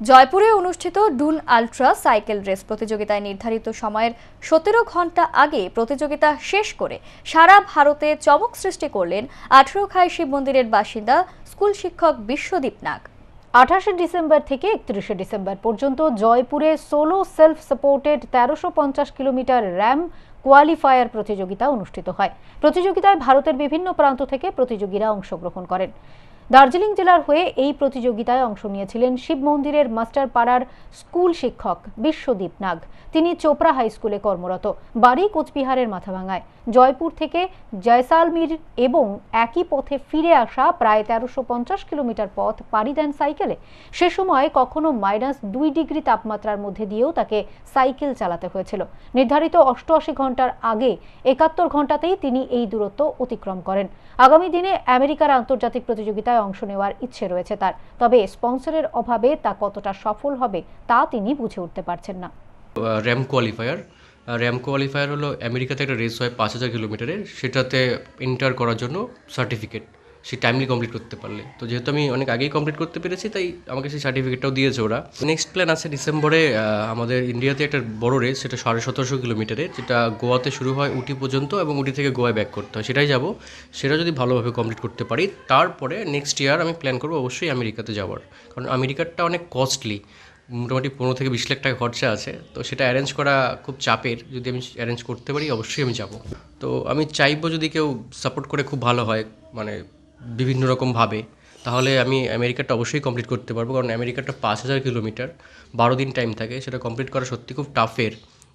জয়পুরে অনুষ্ঠিত Dune ultra cycle race প্রতিযোগিতায় নির্ধারিত সময়ের সতেরো ঘণ্টা আগে প্রতিযোগিতা শেষ করে সারা ভারতে চমক সৃষ্টি করলেন আঠেরো খাই শিব মন্দিরের বাসিন্দা স্কুল শিক্ষক বিশ্বদীপ নাগ। আঠাশে ডিসেম্বর থেকে একত্রিশে ডিসেম্বর পর্যন্ত জয়পুরে সোলো সেলফ সাপোর্টেড তেরোশো পঞ্চাশ কিলোমিটার র্যাম কোয়ালিফায়ার প্রতিযোগিতা অনুষ্ঠিত হয়। প্রতিযোগিতায় ভারতের বিভিন্ন প্রান্ত থেকে প্রতিযোগীরা অংশগ্রহণ করেন। দার্জিলিং জেলার হয়ে এই প্রতিযোগিতায় অংশ নিয়েছিলেন শিব মন্দিরের মাস্টার পাড়ার স্কুল শিক্ষক বিশ্বদীপ নাগ। তিনি চোপড়া হাই স্কুলে কর্মরত, বাড়ি কোচবিহারের মাথাভাঙায়। জয়পুর থেকে জয়সালমীর এবং একই পথে ফিরে আসা প্রায় তেরোশো পঞ্চাশ কিলোমিটার পথ পাড়ি দেন সাইকেলে। সে সময় কখনো মাইনাস দুই ডিগ্রি তাপমাত্রার মধ্যে দিয়েও তাকে সাইকেল চালাতে হয়েছিল। নির্ধারিত অষ্টআশি ঘণ্টার আগে একাত্তর ঘন্টাতেই তিনি এই দূরত্ব অতিক্রম করেন। আগামী দিনে আমেরিকার আন্তর্জাতিক প্রতিযোগিতায় অংশ নেওয়ার ইচ্ছে রয়েছে তার। তবে স্পন্সরের অভাবে তা কতটা সফল হবে তা তিনি বুঝে উঠতে পারছেন না। RAM qualifier. র্যাম কোয়ালিফায়ার হলো আমেরিকাতে একটা রেস হয় পাঁচ হাজার কিলোমিটারের সেটাতে এন্টার করার জন্য সার্টিফিকেট। সে টাইমলি কমপ্লিট করতে পারলে। তো যেহেতু আমি অনেক আগেই কমপ্লিট করতে পেরেছি, তাই আমাকে সেই সার্টিফিকেটটাও দিয়েছে ওরা। নেক্সট প্ল্যান আছে ডিসেম্বরে আমাদের ইন্ডিয়াতে একটা বড় রেস সেটা সাড়ে সতেরোশো কিলোমিটারের যেটা গোয়াতে শুরু হয় উটি পর্যন্ত এবং উটি থেকে গোয়ায় ব্যাক করতে হয়। সেটাই যাব। সেটা যদি ভালোভাবে কমপ্লিট করতে পারি, তারপরে নেক্সট ইয়ার আমি প্ল্যান করব অবশ্যই আমেরিকাতে যাওয়ার। কারণ আমেরিকারটা অনেক কস্টলি মোটামুটি পনেরো থেকে বিশ লাখ টাকা খরচা আছে। তো সেটা অ্যারেঞ্জ করা খুব চাপের। যদি আমি অ্যারেঞ্জ করতে পারি, অবশ্যই আমি যাব। তো আমি চাইব যদি কেউ সাপোর্ট করে খুব ভালো হয় মানে বিভিন্ন রকমভাবে তাহলে আমি আমেরিকাটা অবশ্যই কমপ্লিট করতে পারব, কারণ আমেরিকাটা পাঁচ হাজার কিলোমিটার, বারো দিন টাইম থাকে, সেটা কমপ্লিট করা সত্যি খুব টাফের